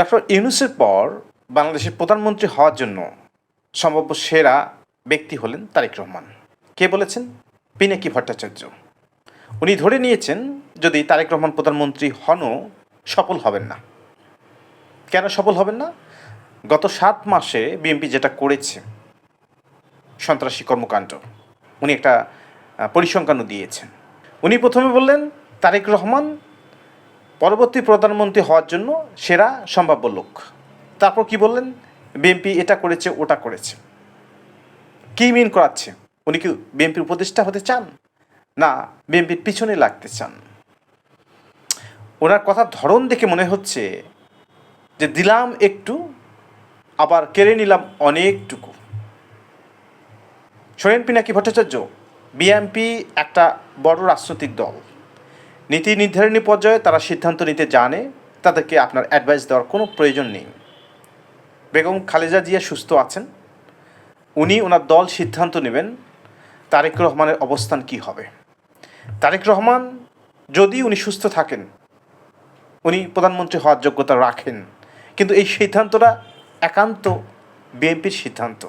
Doctor ইউনুসের পর বাংলাদেশের প্রধানমন্ত্রী হওয়ার জন্য সম্ভাব্য সেরা ব্যক্তি হলেন তারেক রহমান। কে বলেছেন? পিনাকি ভট্টাচার্য। উনি ধরে নিয়েছেন, যদি তারেক রহমান প্রধানমন্ত্রী হনও, সফল হবেন না। কেন সফল হবেন না? গত সাত মাসে বিএনপি যেটা করেছে, সন্ত্রাসী কর্মকাণ্ড, উনি একটা পরিসংখ্যানও দিয়েছেন। উনি প্রথমে বললেন, তারেক রহমান পরবর্তী প্রধানমন্ত্রী হওয়ার জন্য সেরা সম্ভাব্য লোক। তারপর কি বললেন? বিএনপি এটা করেছে, ওটা করেছে। কি মিন করাচ্ছে? উনি কি বিএনপির উপদেষ্টা হতে চান? না, বিএনপির পিছনে লাগতে চান। ওনার কথার ধরন দেখে মনে হচ্ছে যে দিলাম একটু, আবার কেড়ে নিলাম অনেকটুকু। সোহেন পিনাকি ভট্টাচার্য, বিএনপি একটা বড় রাজনৈতিক দল। নীতি নির্ধারণী পর্যায়ে তারা সিদ্ধান্ত নিতে জানে, তাদেরকে আপনার অ্যাডভাইস দেওয়ার কোনো প্রয়োজন নেই। বেগম খালেজা জিয়া সুস্থ আছেন। উনি ওনার দল সিদ্ধান্ত নেবেন তারেক রহমানের অবস্থান কি হবে। তারেক রহমান, যদি উনি সুস্থ থাকেন, উনি প্রধানমন্ত্রী হওয়ার যোগ্যতা রাখেন, কিন্তু এই সিদ্ধান্তটা একান্ত বিএনপির সিদ্ধান্ত।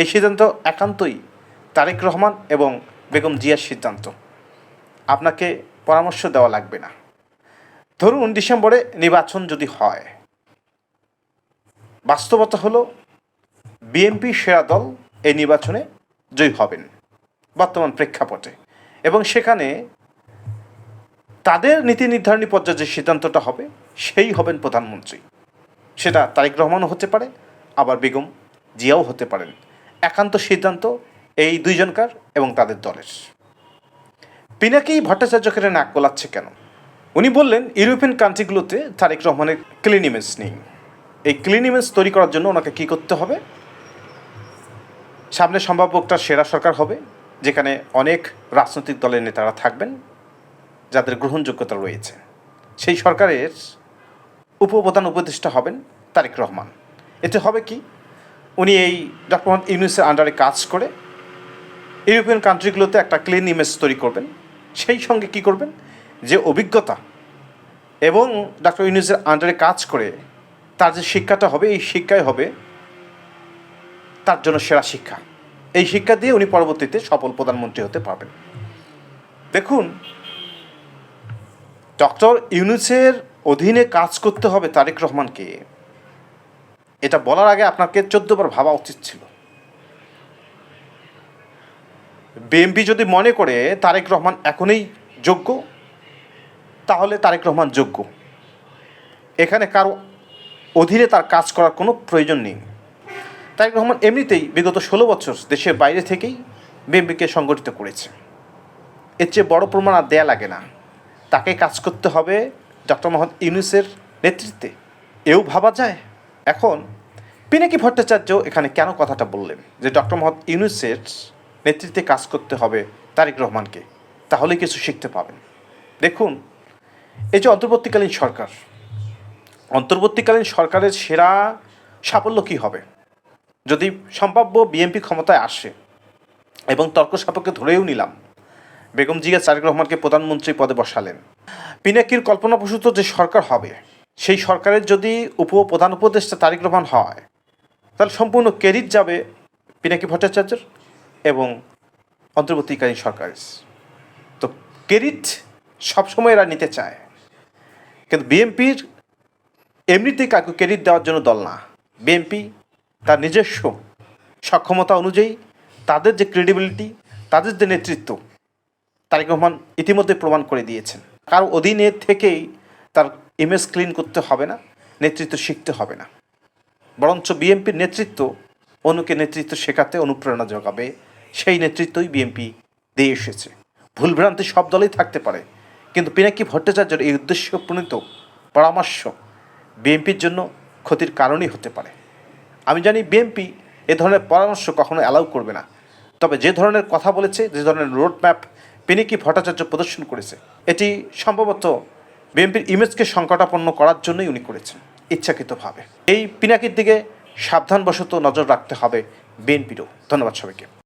এই সিদ্ধান্ত একান্তই তারেক রহমান এবং বেগম জিয়ার সিদ্ধান্ত। আপনাকে পরামর্শ দেওয়া লাগবে না। ধরুন ডিসেম্বরে নির্বাচন যদি হয়। বাস্তবতা হলো বিএনপি সেরা দল এই নির্বাচনে জয়ী হবেন বর্তমান প্রেক্ষাপটে। এবং সেখানে তাদের নীতি নির্ধারণী পর্যায়ে যে সিদ্ধান্তটা হবে, সেই হবেন প্রধানমন্ত্রী। সেটা তারেক রহমানও হতে পারে, আবার বেগম জিয়াও হতে পারেন। একান্ত সিদ্ধান্ত এই দুইজনকার এবং তাদের দলের। পিনাকেই ভট্টাচার্যকে নাক গলাচ্ছে কেন? উনি বললেন, ইউরোপিয়ান কান্ট্রিগুলোতে তারেক রহমানের ক্লিন ইমেজ নেই। এই ক্লিন ইমেজ তৈরি করার জন্য ওনাকে কী করতে হবে? সামনে সম্ভাব্য একটা সেরা সরকার হবে, যেখানে অনেক রাজনৈতিক দলের নেতারা থাকবেন, যাদের গ্রহণযোগ্যতা রয়েছে। সেই সরকারের উপপ্রধান উপদেষ্টা হবেন তারেক রহমান। এতে হবে কি? উনি এই ডক্টর মোহাম্মদ ইউনুসের আন্ডারে কাজ করে ইউরোপিয়ান কান্ট্রিগুলোতে একটা ক্লিন ইমেজ তৈরি করবেন। সেই সঙ্গে কি করবেন? যে অভিজ্ঞতা এবং ডাক্তার ইউনুসের আন্ডারে কাজ করে তার যে শিক্ষাটা হবে, এই শিক্ষাই হবে তার জন্য সেরা শিক্ষা। এই শিক্ষা দিয়ে উনি পরবর্তীতে সফল প্রধানমন্ত্রী হতে পারবেন। দেখুন ডক্টর ইউনুসের অধীনে কাজ করতে হবে তারেক রহমানকে। এটা বলার আগে আপনাকে চোদ্দবার ভাবা উচিত ছিল। বিএনপি যদি মনে করে তারেক রহমান এখনই যোগ্য, তাহলে তারেক রহমান যোগ্য। এখানে কারও অধীনে তার কাজ করার কোনো প্রয়োজন নেই। তারেক রহমান এমনিতেই বিগত ষোলো বছর দেশের বাইরে থেকেই বিএনপিকে সংগঠিত করেছে। এর চেয়ে বড় প্রমাণ আর দেয়া লাগে না। তাকে কাজ করতে হবে ডক্টর মোহাম্মদ ইউনুসের নেতৃত্বে। এও ভাবা যায়। এখন পিনাকি ভট্টাচার্য এখানে কেন কথাটা বললেন? যে ডক্টর মোহাম্মদ ইউনুসের নেতৃত্বে কাজ করতে হবে তারেক রহমানকে, তাহলে কিছু শিখতে পাবেন। দেখুন, এই যে অন্তর্বর্তীকালীন সরকার, অন্তর্বর্তীকালীন সরকারের সেরা সাফল্য কী হবে? যদি সম্ভাব্য বিএনপি ক্ষমতায় আসে এবং তর্ক সাপেক্ষে ধরেও নিলাম, বেগম জিয়া তারেক রহমানকে প্রধানমন্ত্রী পদে বসালেন, পিনাকির কল্পনাপ্রসূত যে সরকার হবে, সেই সরকারের যদি উপ প্রধান উপদেষ্টা তারেক রহমান হয়, তাহলে সম্পূর্ণ ক্রেডিট যাবে পিনাকি ভট্টাচার্যের? এবং অন্তর্বর্তীকালীন সরকারের তো ক্রেডিট সবসময় এরা নিতে চায়। কিন্তু বিএনপির এমনিতেই কাউকে ক্রেডিট দেওয়ার জন্য দল না। বিএনপি তার নিজস্ব সক্ষমতা অনুযায়ী তাদের যে ক্রেডিবিলিটি তাদের যে নেতৃত্ব, তারেক রহমান ইতিমধ্যে প্রমাণ করে দিয়েছেন। কারও অধীনে থেকেই তার ইমেজ ক্লিন করতে হবে না, নেতৃত্ব শিখতে হবে না। বরঞ্চ বিএনপির নেতৃত্ব অনুকে নেতৃত্ব শেখাতে অনুপ্রেরণা যোগাবে। সেই নেতৃত্বই বিএনপি দিয়ে এসেছে। ভুলভ্রান্তি সব দলেই থাকতে পারে। কিন্তু পিনাকি ভট্টাচার্যের এই উদ্দেশ্য প্রণীত পরামর্শ বিএনপির জন্য ক্ষতির কারণই হতে পারে। আমি জানি বিএনপি এ ধরনের পরামর্শ কখনো অ্যালাউ করবে না। তবে যে ধরনের কথা বলেছে, যে ধরনের রোড ম্যাপ পিনিকি ভট্টাচার্য প্রদর্শন করেছে, এটি সম্ভবত বিএনপির ইমেজকে সংকটাপন্ন করার জন্যই উনি করেছেন, ইচ্ছাকৃতভাবে। এই পিনাকির দিকে সাবধানবশত নজর রাখতে হবে বিএনপিরও ধন্যবাদ সবাইকে।